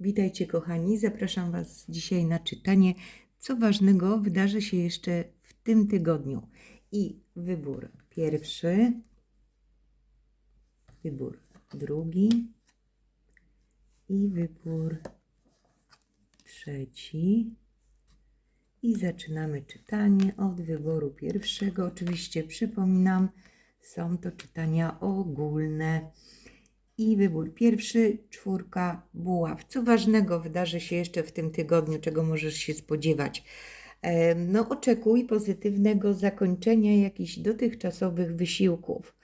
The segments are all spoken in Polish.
Witajcie kochani, zapraszam Was dzisiaj na czytanie, co ważnego wydarzy się jeszcze w tym tygodniu. I wybór pierwszy, wybór drugi i wybór trzeci. I zaczynamy czytanie od wyboru pierwszego. Oczywiście przypominam, są to czytania ogólne. I wybór pierwszy, czwórka buław. Co ważnego wydarzy się jeszcze w tym tygodniu, czego możesz się spodziewać? Em, No, oczekuj pozytywnego zakończenia jakichś dotychczasowych wysiłków.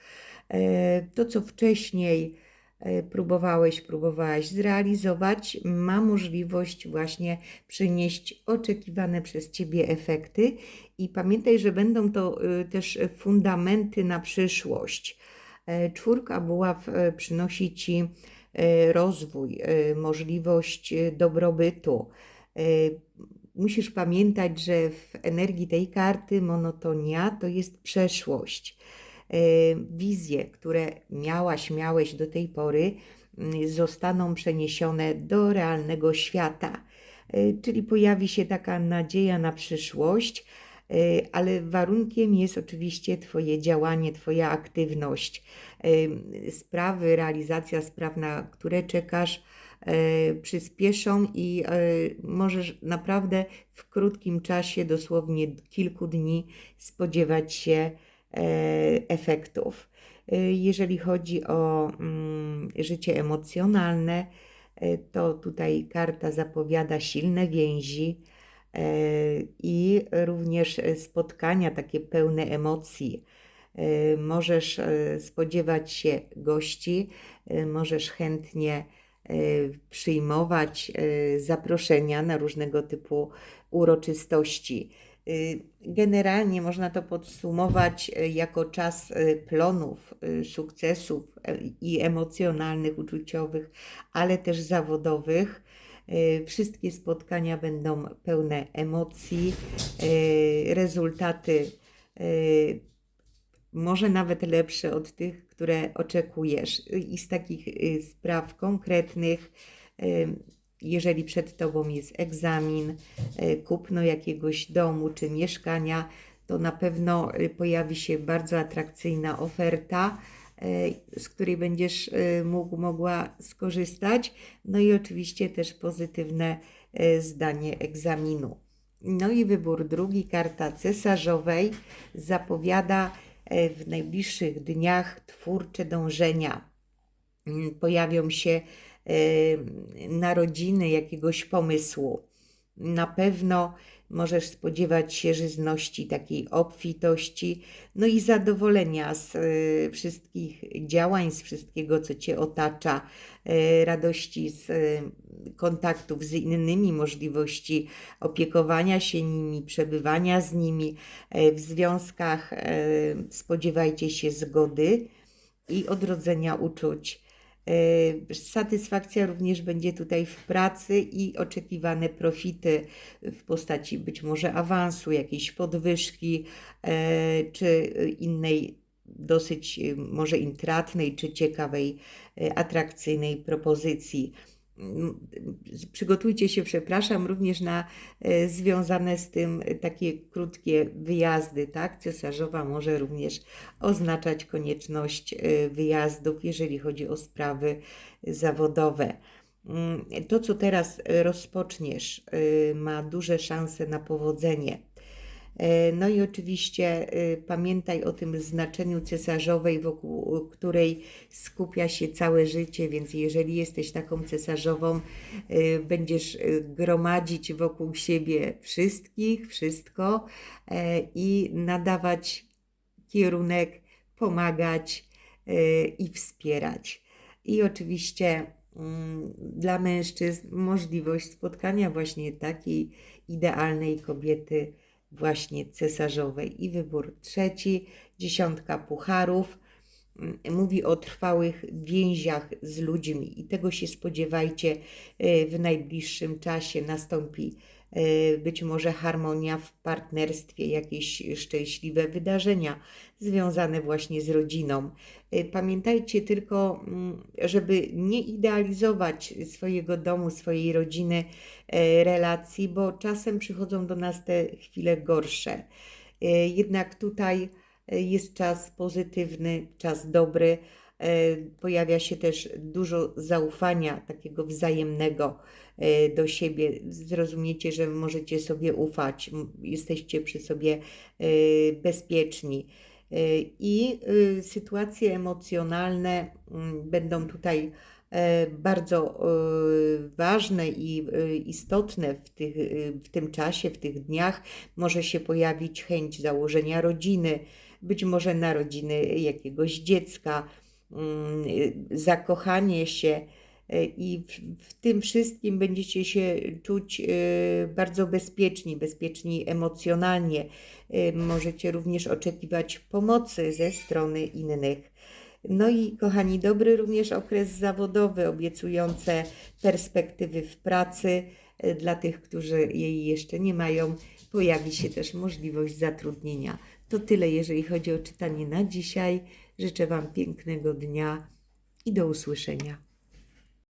E, To, co wcześniej e, próbowałeś, próbowałaś zrealizować, ma możliwość właśnie przynieść oczekiwane przez Ciebie efekty. I pamiętaj, że będą to też fundamenty na przyszłość. E, Czwórka buław e, przynosi Ci e, rozwój, możliwość dobrobytu. Musisz pamiętać, że w energii tej karty monotonia to jest przeszłość. Wizje, które miałaś, miałeś do tej pory, mm, zostaną przeniesione do realnego świata. Czyli pojawi się taka nadzieja na przyszłość, ale warunkiem jest oczywiście Twoje działanie, Twoja aktywność. E, Sprawy, realizacja spraw, na które czekasz, e, przyspieszą i e, możesz naprawdę w krótkim czasie, dosłownie kilku dni, spodziewać się e, efektów. E, Jeżeli chodzi o mm, życie emocjonalne, e, to tutaj karta zapowiada silne więzi e, i również e, spotkania takie pełne emocji. E, Możesz e, spodziewać się gości, e, możesz chętnie e, przyjmować e, zaproszenia na różnego typu uroczystości. Generalnie można to podsumować e, jako czas e, plonów, e, sukcesów e, i emocjonalnych, uczuciowych, ale też zawodowych. E, Wszystkie spotkania będą pełne emocji, e, rezultaty e, może nawet lepsze od tych, które oczekujesz. I z takich spraw konkretnych, jeżeli przed Tobą jest egzamin, kupno jakiegoś domu czy mieszkania, to na pewno pojawi się bardzo atrakcyjna oferta, z której będziesz y, mógł, mogła skorzystać. No i oczywiście też pozytywne y, zdanie egzaminu. No i wybór drugi, karta cesarzowej, zapowiada e, w najbliższych dniach twórcze dążenia. Mm, Pojawią się e, narodziny jakiegoś pomysłu. Na pewno możesz spodziewać się żyzności, takiej obfitości, no i zadowolenia z e, wszystkich działań, z wszystkiego, co Cię otacza, e, radości z e, kontaktów z innymi, możliwości opiekowania się nimi, przebywania z nimi. W związkach spodziewajcie się zgody i odrodzenia uczuć. E, Satysfakcja również będzie tutaj w pracy i oczekiwane profity w postaci być może awansu, jakiejś podwyżki e, czy innej dosyć e, może intratnej czy ciekawej, e, atrakcyjnej propozycji. Mm, Przygotujcie się, przepraszam, również na e, związane z tym e, takie krótkie wyjazdy, tak? Cesarzowa może również oznaczać konieczność e, wyjazdów, jeżeli chodzi o sprawy zawodowe. Mm, To, co teraz rozpoczniesz, ma duże szanse na powodzenie. E, No i oczywiście e, pamiętaj o tym znaczeniu cesarzowej, wokół której skupia się całe życie, więc jeżeli jesteś taką cesarzową, e, będziesz gromadzić wokół siebie wszystkich, wszystko i nadawać kierunek, pomagać i wspierać. I oczywiście mm, dla mężczyzn możliwość spotkania właśnie takiej idealnej kobiety, właśnie cesarzowej. I wybór trzeci, dziesiątka pucharów, mm, mówi o trwałych więziach z ludźmi i tego się spodziewajcie e, w najbliższym czasie. Nastąpi być może harmonia w partnerstwie, jakieś szczęśliwe wydarzenia związane właśnie z rodziną. E, Pamiętajcie tylko, mm, żeby nie idealizować swojego domu, swojej rodziny, e, relacji, bo czasem przychodzą do nas te chwile gorsze. E, Jednak tutaj e, jest czas pozytywny, czas dobry. E, Pojawia się też dużo zaufania, takiego wzajemnego e, do siebie. Zrozumiecie, że możecie sobie ufać, jesteście przy sobie e, bezpieczni. I sytuacje emocjonalne będą tutaj bardzo ważne i istotne w, tych, w tym czasie, w tych dniach. Może się pojawić chęć założenia rodziny, być może narodziny jakiegoś dziecka, zakochanie się. e, I w, tym wszystkim będziecie się czuć e, bardzo bezpieczni, bezpieczni emocjonalnie. Możecie również oczekiwać pomocy ze strony innych. No i kochani, dobry również okres zawodowy, obiecujące perspektywy w pracy. Dla tych, którzy jej jeszcze nie mają, pojawi się też możliwość zatrudnienia. To tyle, jeżeli chodzi o czytanie na dzisiaj. Życzę Wam pięknego dnia i do usłyszenia.